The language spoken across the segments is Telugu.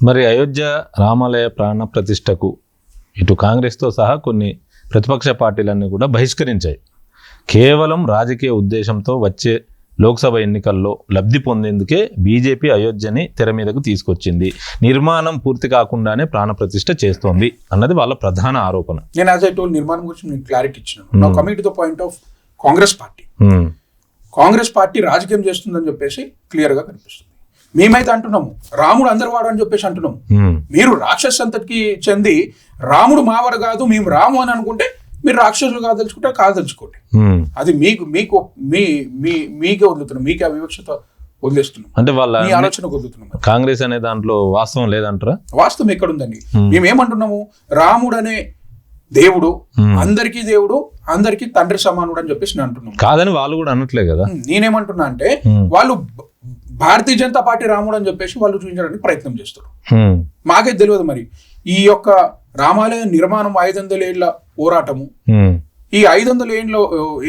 మరి అయోధ్య రామాలయ ప్రాణ ప్రతిష్టకు ఇటు కాంగ్రెస్తో సహా కొన్ని ప్రతిపక్ష పార్టీలన్నీ కూడా బహిష్కరించాయి. కేవలం రాజకీయ ఉద్దేశంతో వచ్చే లోక్సభ ఎన్నికల్లో లబ్ధి పొందేందుకే బీజేపీ అయోధ్యని తెర మీదకు తీసుకొచ్చింది. నిర్మాణం పూర్తి కాకుండానే ప్రాణ ప్రతిష్ఠ చేస్తోంది అన్నది వాళ్ళ ప్రధాన ఆరోపణ. నేను యాజ్ ఐ టోల్ నిర్మాణం గురించి నేను క్లారిటీ ఇచ్చినాను నా coming to the point of Congress party. Um, Congress party రాజకీయం చేస్తుందని చెప్పేసి క్లియర్గా కనిపిస్తుంది. మేమైతే అంటున్నాము రాముడు అందరు వాడు అని చెప్పేసి అంటున్నాము ఉమ్, మీరు రాక్షస సంతతికి చెంది రాముడు మావాడు కాదు మేము రాము అని అనుకుంటే మీరు రాక్షసులు కాదలుచుకుంటే కాదలుచుకోండి. అది మీకు మీకు మీ మీ మీకే వదులుతున్నాం మీకే ఆ వివక్షత వదిలేస్తున్నాం. అంటే వాళ్ళ మీ ఆలోచన వదులుతున్నాం కాంగ్రెస్ అనే దాంట్లో వాస్తవం లేదంటారా? వాస్తవం ఎక్కడుందండి? మేము ఏమంటున్నాము రాముడు అనే దేవుడు అందరికీ దేవుడు అందరికీ తండ్రి సమానుడు అని చెప్పేసి నేను అంటున్నాము. కాదని వాళ్ళు కూడా అనట్లే కదా. నేనేమంటున్నా అంటే. వాళ్ళు భారతీయ జనతా పార్టీ రాముడు అని చెప్పేసి వాళ్ళు చూపించడానికి ప్రయత్నం చేస్తారు. మాకే తెలియదు మరి. ఈ యొక్క రామాలయ నిర్మాణం ఐదు వందల ఏళ్ళ పోరాటము. ఈ ఐదు వందల ఏండ్ల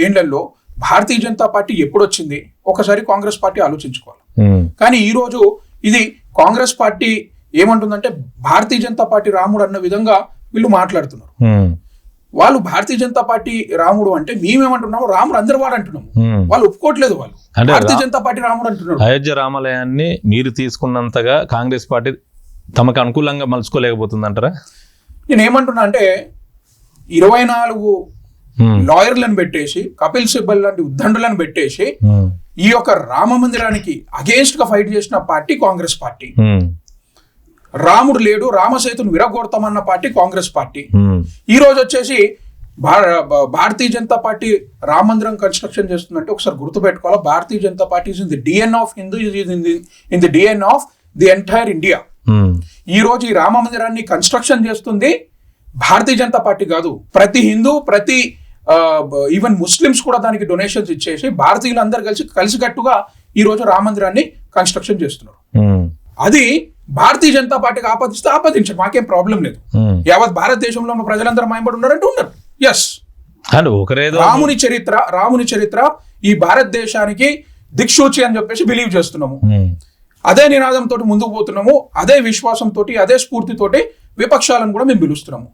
ఏండ్లలో భారతీయ జనతా పార్టీ ఎప్పుడు వచ్చింది ఒకసారి కాంగ్రెస్ పార్టీ ఆలోచించుకోవాలి. కానీ ఈ రోజు ఇది కాంగ్రెస్ పార్టీ ఏమంటుందంటే భారతీయ జనతా పార్టీ రాముడు అన్న విధంగా వీళ్ళు మాట్లాడుతున్నారు. వాళ్ళు భారతీయ జనతా పార్టీ రాముడు అంటే మేమేమంటున్నాము రాముడు అందరు వాడు అంటున్నాము. ఉమ్. వాళ్ళు ఒప్పుకోవట్లేదు వాళ్ళు. భారతీయ జనతా పార్టీ రాముడు అంటున్నారు అయోధ్య రామాలయాన్ని మీరు తీసుకున్నంతగా కాంగ్రెస్ పార్టీ తమకు అనుకూలంగా మలుచుకోలేకపోతుందంటారా? నేను ఏమంటున్నా అంటే ఇరవై నాలుగు లాయర్లను పెట్టేసి కపిల్ సిబ్బల్ లాంటి ఉద్దండులను పెట్టేసి ఈ యొక్క రామ మందిరానికి అగేన్స్ట్గా ఫైట్ చేసిన పార్టీ కాంగ్రెస్ పార్టీ. రాముడు లేడు రామసేతును విరగొడతామన్న పార్టీ కాంగ్రెస్ పార్టీ. ఈ రోజు వచ్చేసి భారతీయ జనతా పార్టీ రామ మందిరం కన్స్ట్రక్షన్ చేస్తుందంటే ఒకసారి గుర్తుపెట్టుకోవాలి. Bharatiya Janata party is in the DNA of Hindu in the DNA of the entire India ఈ రోజు ఈ రామ మందిరాన్ని కన్స్ట్రక్షన్ చేస్తుంది భారతీయ జనతా పార్టీ కాదు. ప్రతి హిందూ ప్రతి ఈవెన్ ముస్లిమ్స్ కూడా దానికి డొనేషన్స్ ఇచ్చేసి భారతీయులు అందరు కలిసి కలిసికట్టుగా ఈ రోజు రామ మందిరాన్ని కన్స్ట్రక్షన్ చేస్తున్నారు. అది భారతీయ జనతా పార్టీకి ఆపాదిస్తే ఆపాదించండి మాకేం ప్రాబ్లం లేదు. ఉమ్. యావత్ భారతదేశంలో ఉన్న ప్రజలందరూ మాయబడి ఉన్నారంటే ఉన్నారు ఎస్ రాముని చరిత్ర రాముని చరిత్ర ఈ భారతదేశానికి దిక్సూచి అని చెప్పేసి బిలీవ్ చేస్తున్నాము. ఉమ్, అదే నినాదంతో ముందుకు పోతున్నాము అదే విశ్వాసంతో అదే స్ఫూర్తితోటి విపక్షాలను కూడా మేము పిలుస్తున్నాము.